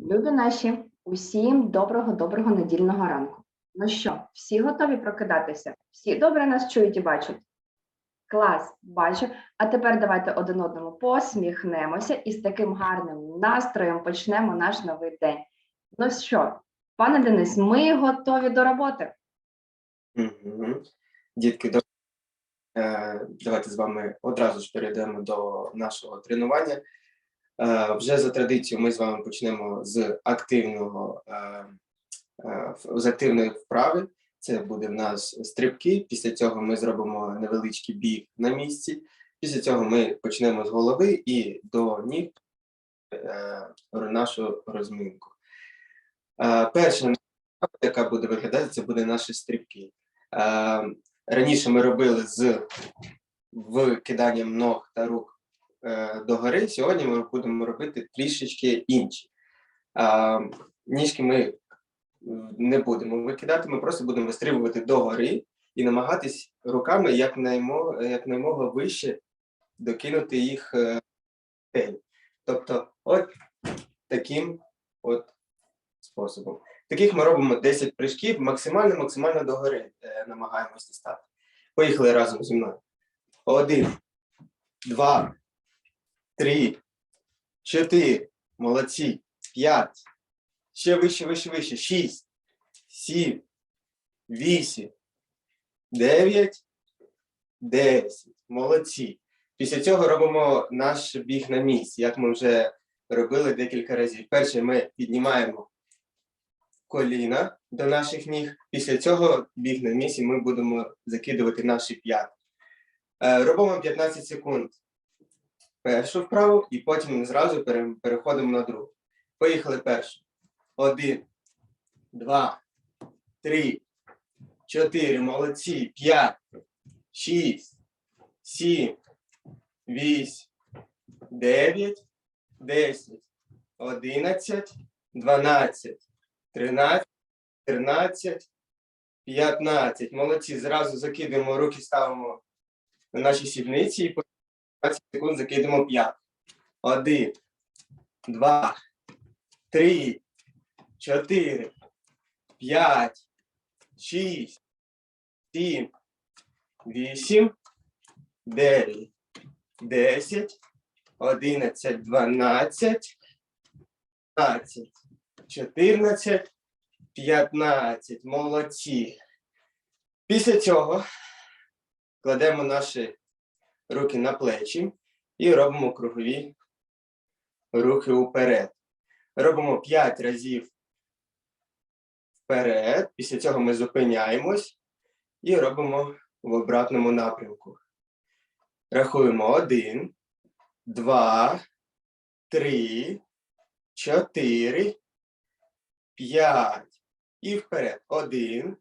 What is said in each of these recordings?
Любі наші, усім доброго, доброго недільного ранку. Ну що, всі готові прокидатися? Всі добре нас чують і бачать? Клас, бачу. А тепер давайте один одному посміхнемося і з таким гарним настроєм почнемо наш новий день. Ну що, пане Денис, ми готові до роботи. Дітки, дав- е, давайте з вами одразу ж перейдемо до нашого тренування. Е, Вже за традицією ми з вами почнемо з активного е, е, з активної вправи. Це буде в нас стрибки. Після цього ми зробимо невеличкий біг на місці. Після цього ми почнемо з голови і до ніг нашу розминку. Перша яка буде виглядати, це буде наші стрибки. Раніше ми робили з викиданням ног та рук догори. Сьогодні ми будемо робити трішечки інші. Е, Ніжки ми не будемо викидати, ми просто будемо вистрибувати догори і намагатись руками якнаймо, якнаймога вище докинути їх е. Тобто, от таким от способом. Таких ми робимо 10 прыжків, максимально, максимально догори е, намагаємося дістати. Поїхали разом зі мною. Один, два, три, чотири. Молодці. П'ять. Ще вище, вище, вище. Шість, сім, вісім, дев'ять, десять. Молодці. Після цього робимо наш біг на місці, як ми вже робили декілька разів. Перше ми піднімаємо коліна до наших ніг. Після цього біг на місці ми будемо закидувати наші п'ятки. Е, Робимо 15 секунд першу вправу і потім зразу переходимо на другу. Поїхали першу. Один, два, три, чотири. Молодці. П'ять, шість, сім, вісім, дев'ять, десять, одинадцять, дванадцять. 13, 14, 15. Молодці. Зразу закидуємо руки, ставимо на наші сідниці і по 15 секунд закидуємо 5. 1, 2, 3, 4, 5, 6, 7, 8, 9, 10, 11, 12, 13. 14, 15. Молодці. Після цього кладемо наші руки на плечі і робимо кругові рухи уперед. Робимо 5 разів вперед. Після цього ми зупиняємось і робимо в обратному напрямку. Рахуємо 1, 2, 3, 4, П'ять. І вперед. Один,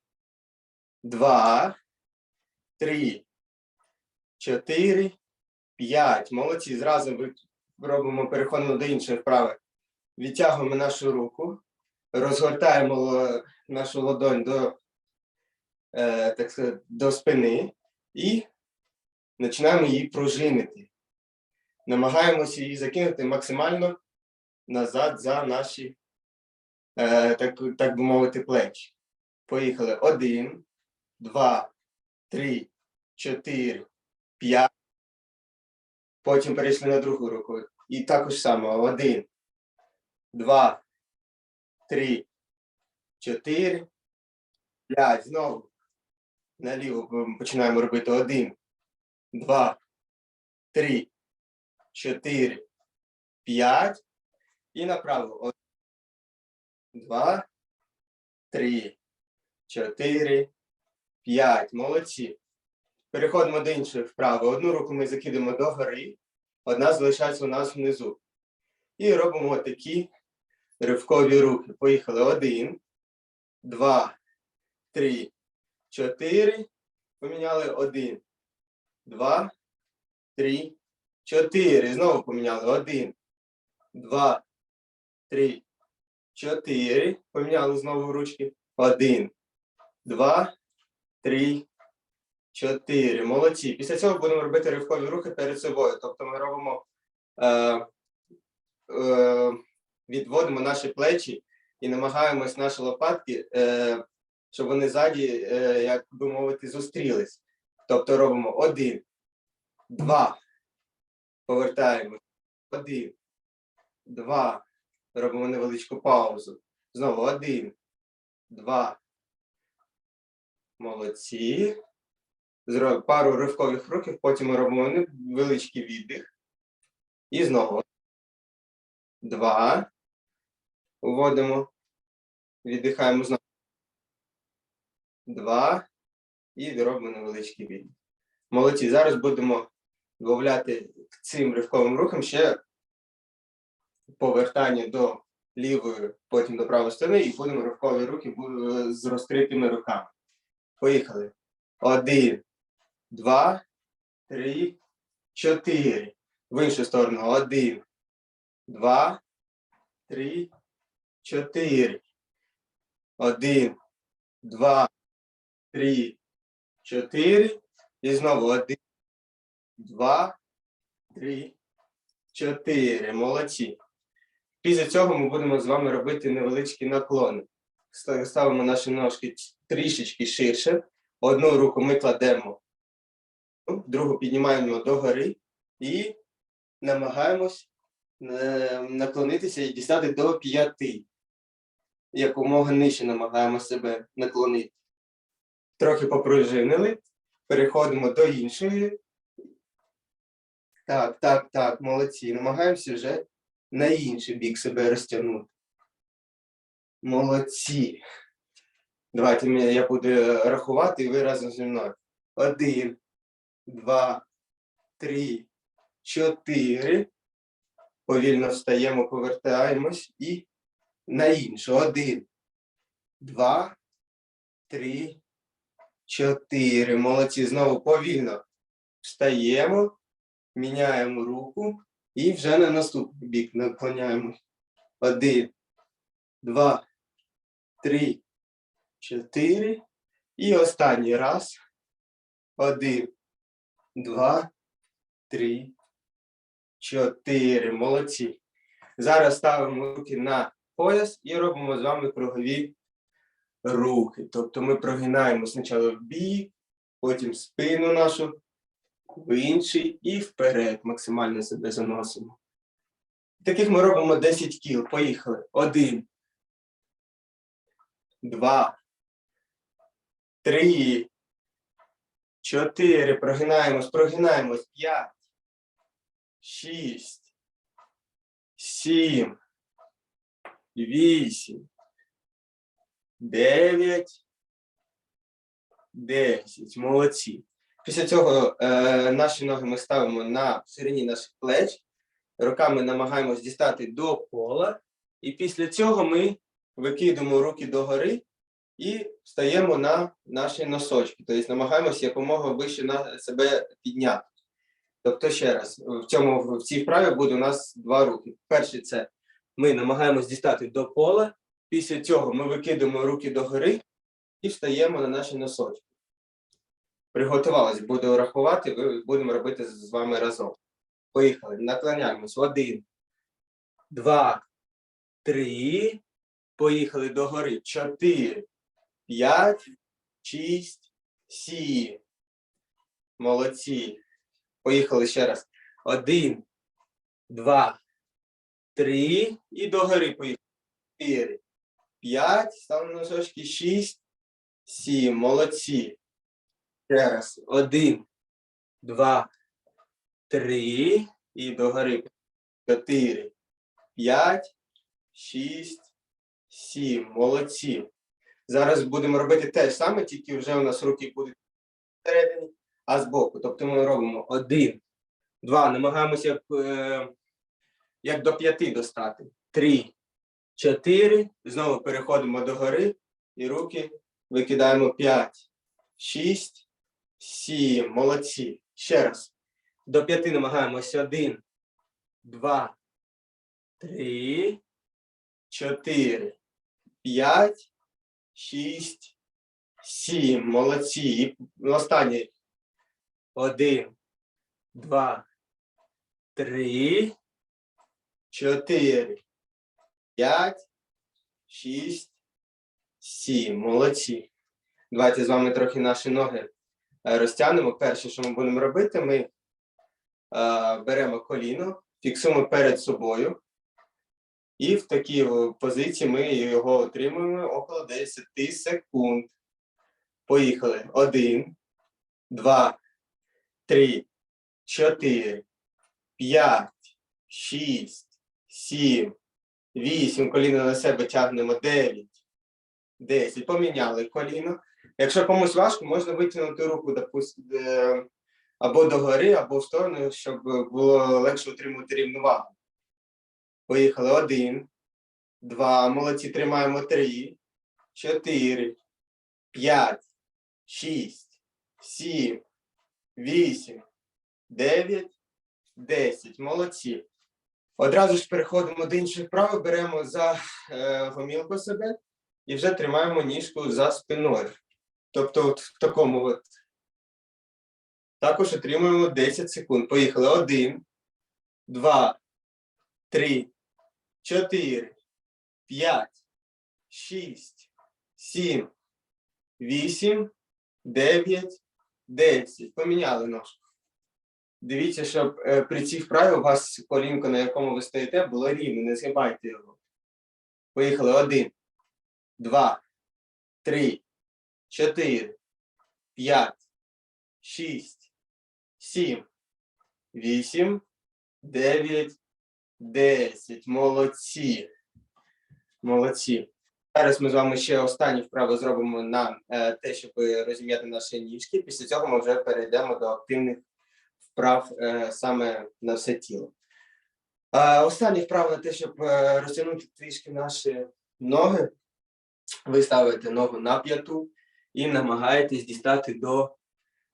два, три, чотири, п'ять. Молодці. Зразу робимо, переходимо до іншої вправи. Відтягуємо нашу руку, розгортаємо нашу ладонь до, е, так сказати, до спини і починаємо її пружинити. Намагаємося її закинути максимально назад за наші е, так, так би мовити, плеч. Поїхали. Один, два, три, чотири, п'ять. Потім перейшли на другу руку. І також само. Один, два, три, чотири, п'ять. Знову. Наліво починаємо робити. Один, два, три, чотири, п'ять. І направо два, три, чотири, п'ять. Молодці. Переходимо до іншої вправи. Одну руку ми закидемо догори, одна залишається у нас внизу. І робимо такі ривкові рухи. Поїхали. Один, два, три, чотири. Поміняли один, два, три, чотири. Знову поміняли. Один, два, три, чотири. Поміняли знову ручки. Один, два, три, чотири. Молодці. Після цього будемо робити ривкові рухи перед собою. Тобто ми робимо е, е, відводимо наші плечі і намагаємось наші лопатки, е, щоб вони ззаді, е, як би мовити, зустрілись. Тобто робимо один, два, повертаємо, один, два, робимо невеличку паузу. Знову один, два. Молодці. Пару ривкових рухів, потім ми робимо невеличкий віддих. І знову. Два. Вводимо. Віддихаємо знову. Два. І робимо невеличкий віддих. Молодці. Зараз будемо додати цим ривковим рухам ще повертання до лівої, потім до правої сторони, і будемо ривкові рухи з розкритими руками. Поїхали. Один, два, три, чотири. В іншу сторону. Один, два, три, чотири. Один, два, три, чотири. І знову один, два, три, чотири. Молодці. Після цього ми будемо з вами робити невеличкі наклони. Ставимо наші ножки трішечки ширше. Одну руку ми кладемо, другу піднімаємо догори і намагаємось е, наклонитися і дістати до п'яти. Якомога нижче намагаємося себе наклонити. Трохи попружинили, переходимо до іншої. Так, так, так, молодці. Намагаємося вже на інший бік себе розтягнути. Молодці. Давайте я буду рахувати, і ви разом зі мною. Один, два, три, чотири. Повільно встаємо, повертаємось і на іншу. Один, два, три, чотири. Молодці. Знову повільно встаємо, міняємо руку і вже на наступний бік наклоняємось. Один, два, три, чотири. І останній раз. Один, два, три, чотири. Молодці. Зараз ставимо руки на пояс і робимо з вами кругові рухи. Тобто ми прогинаємо спочатку в бік, потім спину нашу в інший і вперед. Максимально себе заносимо. Таких ми робимо 10 кіл. Поїхали. Один. Два. Три. Чотири. Прогинаємось, прогинаємось. П'ять. Шість. Сім. Вісім. Дев'ять. Десять. Молодці. Після цього е, наші ноги ми ставимо на ширині наших плеч. Руками намагаємось дістати до пола. І після цього ми викидуємо руки догори і встаємо на наші носочки. Тобто намагаємося якомога вище на себе підняти. Тобто, ще раз, в цьому в цій вправі буде у нас два рухи. Перший це ми намагаємось дістати до пола. Після цього ми викидуємо руки догори і встаємо на наші носочки. Приготувались, буду рахувати, будемо робити з вами разом. Поїхали. Наклоняємось. Один, два, три. Поїхали догори. Чотири, п'ять, шість, сім. Молодці. Поїхали ще раз. Один, два, три. І догори поїхали. Чотири, п'ять. Ставимо носочки. Шість, сім. Молодці. Ще раз. Один, два, три. І догори. Чотири, п'ять, шість, сім. Молодці. Зараз будемо робити те ж саме, тільки вже у нас руки будуть всередині, а збоку. Тобто ми робимо один, два. Намагаємося е, як до п'яти достати. Три, чотири. Знову переходимо до гори і руки викидаємо п'ять, шість, сім. Молодці. Ще раз. До п'яти намагаємося один, два, три, чотири, п'ять, шість, сім. Молодці. І останнє. Один, два, три, чотири, 5, 6, 7. Молодці. Давайте з вами трохи наші ноги е, розтягнемо. Перше, що ми будемо робити, ми е, беремо коліно, фіксуємо перед собою. І в такій позиції ми його отримуємо около 10 секунд. Поїхали. Один, два, три, чотири, п'ять, шість, сім, вісім. Коліно на себе тягнемо. Дев'ять, десять. Поміняли коліно. Якщо комусь важко, можна витягнути руку, допустимо, або догори, або в сторону, щоб було легше утримувати рівновагу. Поїхали. Один, два. Молодці. Тримаємо три, чотири, п'ять, шість, сім, вісім, дев'ять, десять. Молодці. Одразу ж переходимо до інших вправ, беремо за е, гомілку себе і вже тримаємо ніжку за спиною. Тобто, от в такому от. Також отримуємо 10 секунд. Поїхали. Один, два, три, чотири, п'ять, шість, сім, вісім, дев'ять, десять. Поміняли ножку. Дивіться, щоб е, при цій вправі у вас колінко, на якому ви стоїте, було рівне, не згибайте його. Поїхали. Один, два, три, чотири, п'ять, шість, сім, вісім, дев'ять, десять. Молодці. Молодці. Зараз ми з вами ще останні вправи зробимо на е, те, щоб розім'яти наші ніжки. Після цього ми вже перейдемо до активних вправ е, саме на все тіло. Е, останні вправи на те, щоб розтягнути трішки наші ноги. Ви ставите ногу на п'яту і намагаєтесь дістати до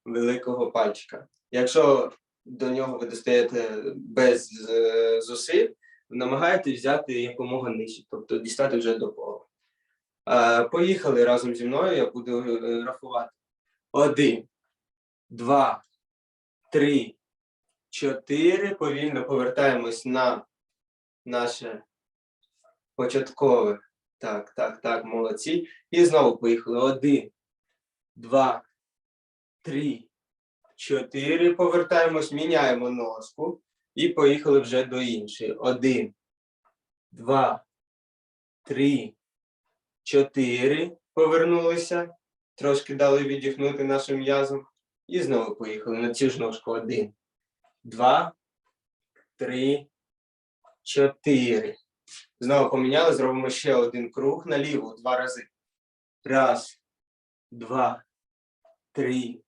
великого пальчика. Якщо до нього ви достаєте без е, зусиль, намагаєтесь взяти якомога нижче, тобто дістати вже до пола. Е, Поїхали разом зі мною, я буду е, рахувати. Один, два, три, чотири. Повільно повертаємось на наше початкове. Так, так, так, молодці. І знову поїхали. Один, два, три, чотири. Повертаємось, міняємо ножку. І поїхали вже до іншої. Один, два, три, чотири. Повернулися. Трошки дали віддихнути нашим м'язом. І знову поїхали на цю ж ножку. Один, два, три, чотири. Знову поміняли, зробимо ще один круг наліво два рази. Раз, два, три,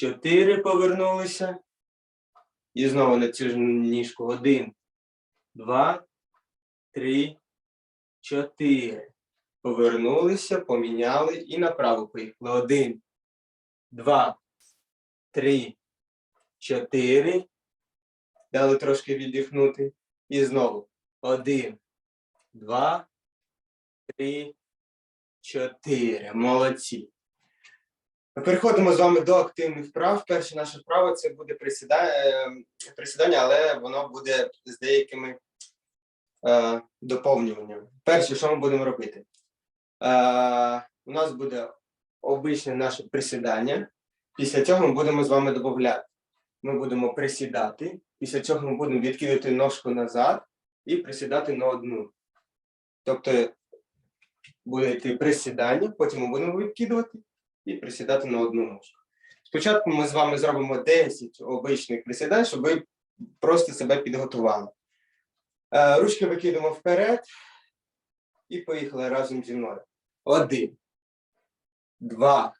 чотири. Повернулися. І знову на цю ж ніжку. Один, два, три, чотири. Повернулися, поміняли і направо поїхали. Один, два, три, чотири. Дали трошки віддихнути. І знову. Один, два, три, чотири. Молодці. Переходимо з вами до активних вправ. Перша наша вправа це буде присідання, присідання але воно буде з деякими е, доповнюваннями. Перше, що ми будемо робити? Е, у нас буде обичне наше присідання. Після цього ми будемо з вами додати. Ми будемо присідати. Після цього ми будемо відкидати ножку назад і присідати на одну. Тобто буде йти присідання, потім ми будемо відкидувати і присідати на одну ножку. Спочатку ми з вами зробимо 10 обичних присідань, щоб ви просто себе підготували. Е, Ручки викидаємо вперед і поїхали разом зі мною. Один, два,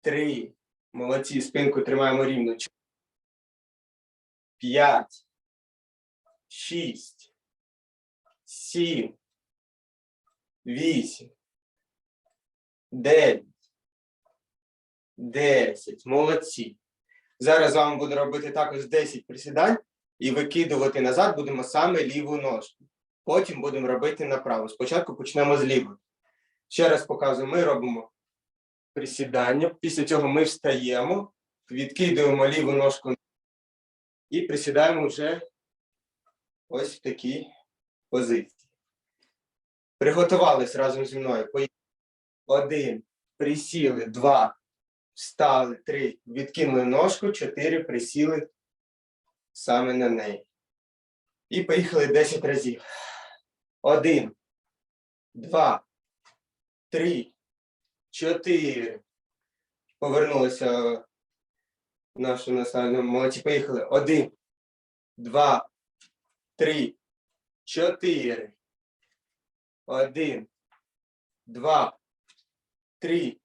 три. Молодці, спинку тримаємо рівно. П'ять, шість, сім, вісім, дев'ять, десять. Молодці. Зараз з вами буду робити також 10 присідань і викидувати назад будемо саме ліву ножку. Потім будемо робити направо. Спочатку почнемо з лівої. Ще раз показую, ми робимо присідання. Після цього ми встаємо, відкидуємо ліву ножку і присідаємо вже ось в такій позиції. Приготувались разом зі мною. Поїхали. Один. Присіли. Два. Встали. Три. Відкинули ножку. Чотири. Присіли саме на неї. І поїхали 10 разів. Один. Два. Три. Чотири. Повернулися в нашу наставну. Молодці. Поїхали. Один. Два. Три. Чотири. Один. Два. Три.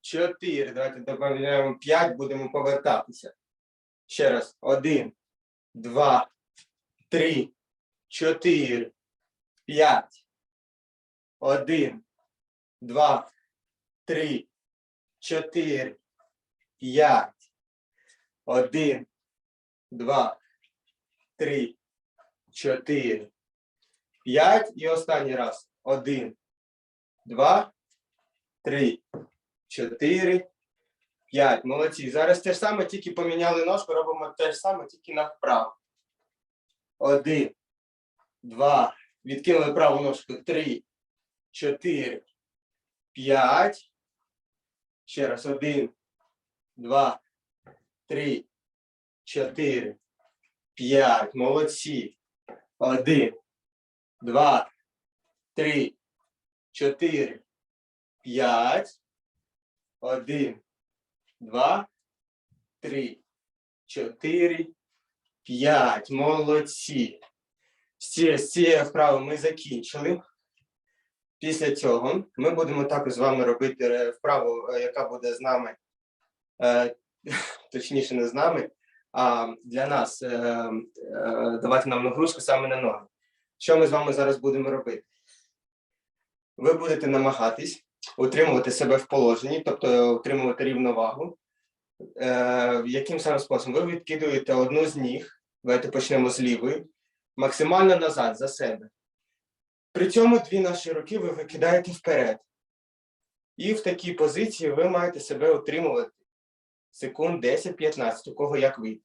Чотири. Давайте додаємо п'ять, будемо повертатися. Ще раз. Один. Два. Три. Чотири. П'ять. Один. Два. Три. Чотири. П'ять. Один. Два. Три. Чотири. П'ять. І останній раз. Один. Два. Три. Чотири. П'ять. Молодці. Зараз те ж саме, тільки поміняли ножку, робимо те ж саме, тільки навправо. Один. Два. Відкинули праву ножку. Три. Чотири. П'ять. Ще раз. Один. Два. Три. Чотири. П'ять. Молодці. Один. Два. Три. Чотири. П'ять. Один. Два. Три. Чотири. П'ять. Молодці. Всі з цієї вправи ми закінчили. Після цього ми будемо також з вами робити е, вправу, е, яка буде з нами, е, точніше, не з нами, а для нас давати нам нагрузку саме на ноги. Що ми з вами зараз будемо робити? Ви будете намагатись утримувати себе в положенні, тобто утримувати рівновагу. Е, яким саме способом? Ви відкидуєте одну з ніг, давайте почнемо з лівої, максимально назад за себе. При цьому дві наші руки ви викидаєте вперед. І в такій позиції ви маєте себе утримувати секунд 10-15, у кого як вийде.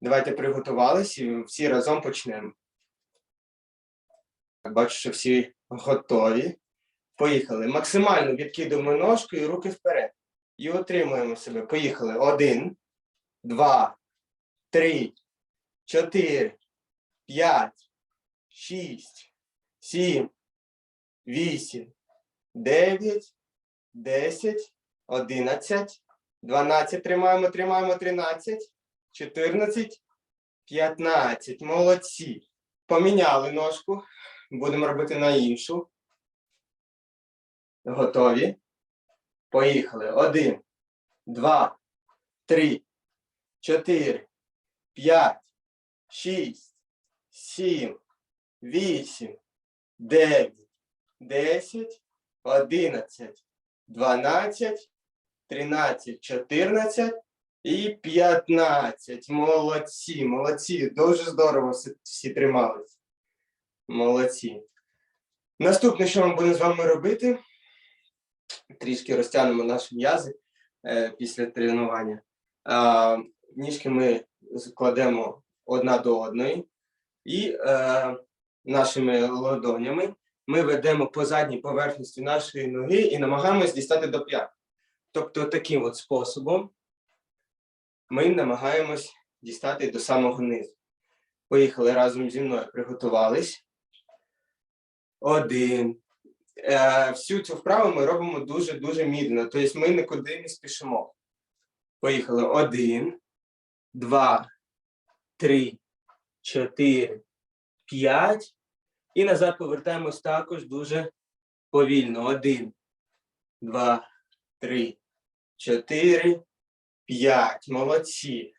Давайте приготувались і всі разом почнемо. Бачу, що всі готові. Поїхали. Максимально відкидуємо ножку і руки вперед. І отримуємо себе. Поїхали. Один, два, три, чотири, п'ять, шість, сім, вісім, дев'ять, десять, одинадцять, дванадцять. Тримаємо, тримаємо, тринадцять, чотирнадцять, п'ятнадцять. Молодці. Поміняли ножку. Будемо робити на іншу. Готові? Поїхали. Один, два, три, чотири, п'ять, шість, сім, вісім, дев'ять, десять, одинадцять, дванадцять, тринадцять, чотирнадцять і п'ятнадцять. Молодці, молодці. Дуже здорово всі- тримались. Молодці. Наступне, що ми будемо з вами робити, трішки розтягнемо наші м'язи е, після тренування. Ніжки ми складемо одна до одної і е, нашими ладонями ми ведемо по задній поверхності нашої ноги і намагаємось дістати до п'ят. Тобто таким от способом ми намагаємось дістати до самого низу. Поїхали разом зі мною, приготувались. Один. Е, всю цю вправу ми робимо дуже-дуже міцно. Тобто ми нікуди не спішимо. Поїхали. Один, два, три, чотири, п'ять. І назад повертаємось також дуже повільно. Один, два, три, чотири, п'ять. Молодці.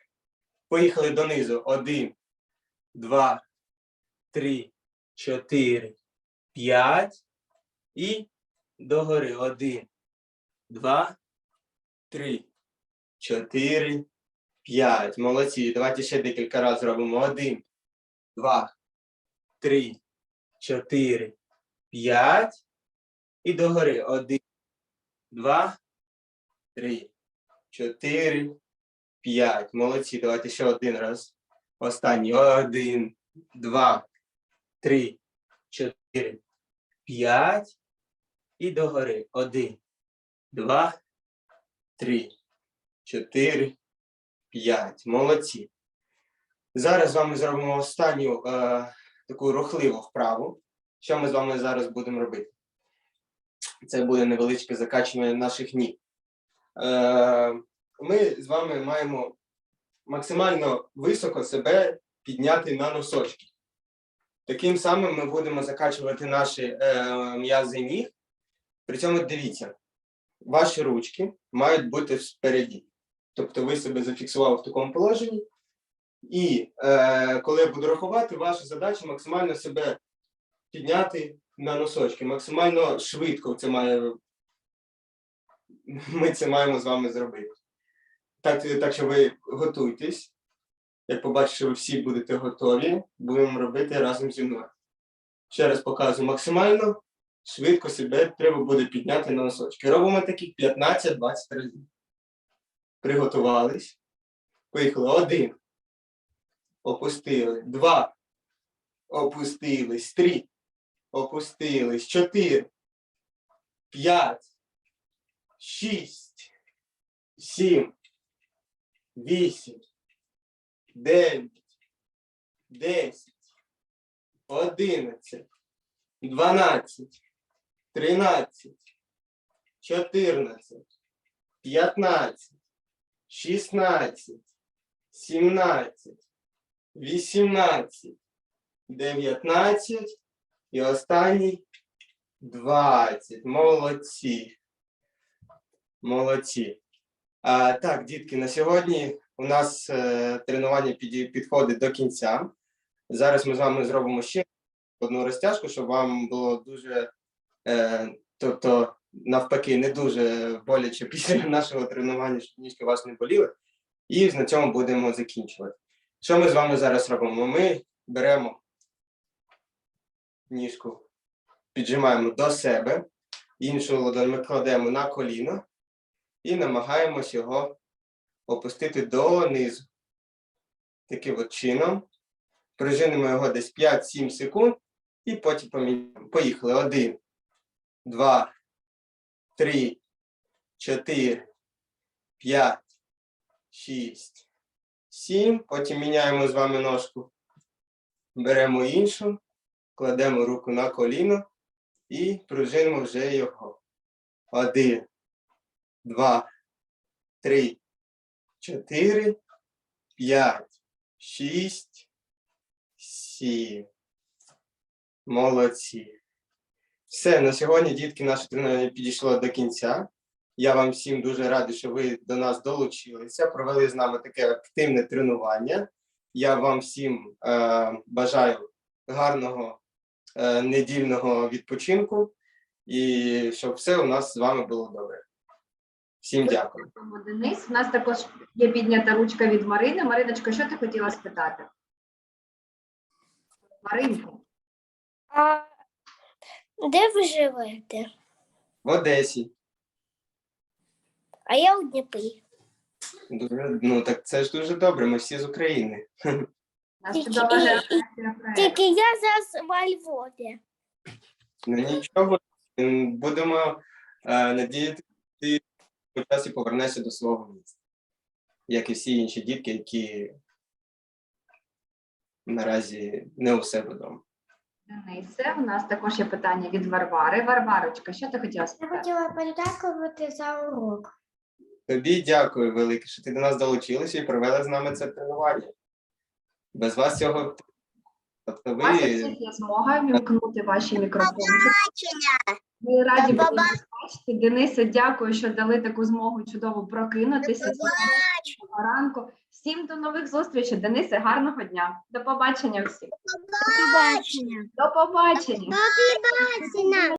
Поїхали донизу. Один, два, три, чотири, п'ять. І догори. Один, два, три, чотири, п'ять. Молодці. Давайте ще декілька разів робимо. Один, два, три, чотири, п'ять. І догори. Один, два, три, чотири, п'ять. Молодці. Давайте ще один раз. Останній. Один, два, три, чотири, п'ять. І догори. Один, два, три, чотири, п'ять. Молодці. Зараз з вами зробимо останню е, таку рухливу вправу. Що ми з вами зараз будемо робити? Це буде невеличке закачування наших ніг. Е, ми з вами маємо максимально високо себе підняти на носочки. Таким самим ми будемо закачувати наші е, м'язи ніг. При цьому дивіться, ваші ручки мають бути спереді. Тобто ви себе зафіксували в такому положенні. І е, коли я буду рахувати, ваша задача максимально себе підняти на носочки. Максимально швидко це має. Ми це маємо з вами зробити. Так, так що ви готуйтесь. Як побачите, що ви всі будете готові, будемо робити разом зі мною. Ще раз показую максимально швидко себе треба буде підняти на носочки. Робимо таких 15-20 разів. Приготувались. Поїхали. Один. Опустили. Два. Опустились. Три. Опустились. Чотири. П'ять. Шість. Сім. Вісім. Дев'ять. Десять. Одинадцять. Дванадцять. Тринадцять. Чотирнадцять. П'ятнадцять. Шістнадцять. Сімнадцять. Вісімнадцять. Дев'ятнадцять. І останній двадцять. Молодці. Молодці. А, так, дітки, на сьогодні у нас е, тренування піді- підходить до кінця. Зараз ми з вами зробимо ще одну розтяжку, щоб вам було дуже, тобто, навпаки, не дуже боляче після нашого тренування, щоб ніжки вас не боліли. І на цьому будемо закінчувати. Що ми з вами зараз робимо? Ми беремо ніжку, піджимаємо до себе, іншу ладонь ми кладемо на коліно і намагаємось його опустити донизу. Таким от чином. Прижинемо його десь 5-7 секунд і потім поміняємо. Поїхали. Один, два, три, чотири, п'ять, шість, сім. Потім міняємо з вами ножку. Беремо іншу, кладемо руку на коліно і пружинимо вже його. Один, два, три, чотири, п'ять, шість, сім. Молодці. Все, на сьогодні, дітки, наше тренування підійшло до кінця. Я вам всім дуже радий, що ви до нас долучилися, провели з нами таке активне тренування. Я вам всім е, бажаю гарного е, недільного відпочинку і щоб все у нас з вами було добре. Всім дякую. Дякуємо, Денис. У нас також є піднята ручка від Марини. Мариночко, що ти хотіла спитати? Маринко, де ви живете? В Одесі. А я у Дніпрі. Дуже, ну так це ж дуже добре. Ми всі з України. нас Тільки- чудова і- реалізація проекту. Тільки я зараз во Львові. Ну нічого, м, будемо е, надіятися, ти по часі повернешся до свого міста, як і всі інші дітки, які наразі не у себе вдома. Денисе, у нас також є питання від Варвари. Варварочка, що ти хотіла Я спитати? хотіла подякувати за урок. Тобі дякую велике, що ти до нас долучилася і провела з нами це тренування. Без вас цього. Тобто У вас у ви всіх є змога вімкнути ваші мікрофончики. Ми раді До були вас бачити. Денисе, дякую, що дали таку змогу чудово прокинутися сьогодні ранку. Всім до нових зустрічей. Денисе, гарного дня. До побачення всім. До побачення. До побачення. До побачення.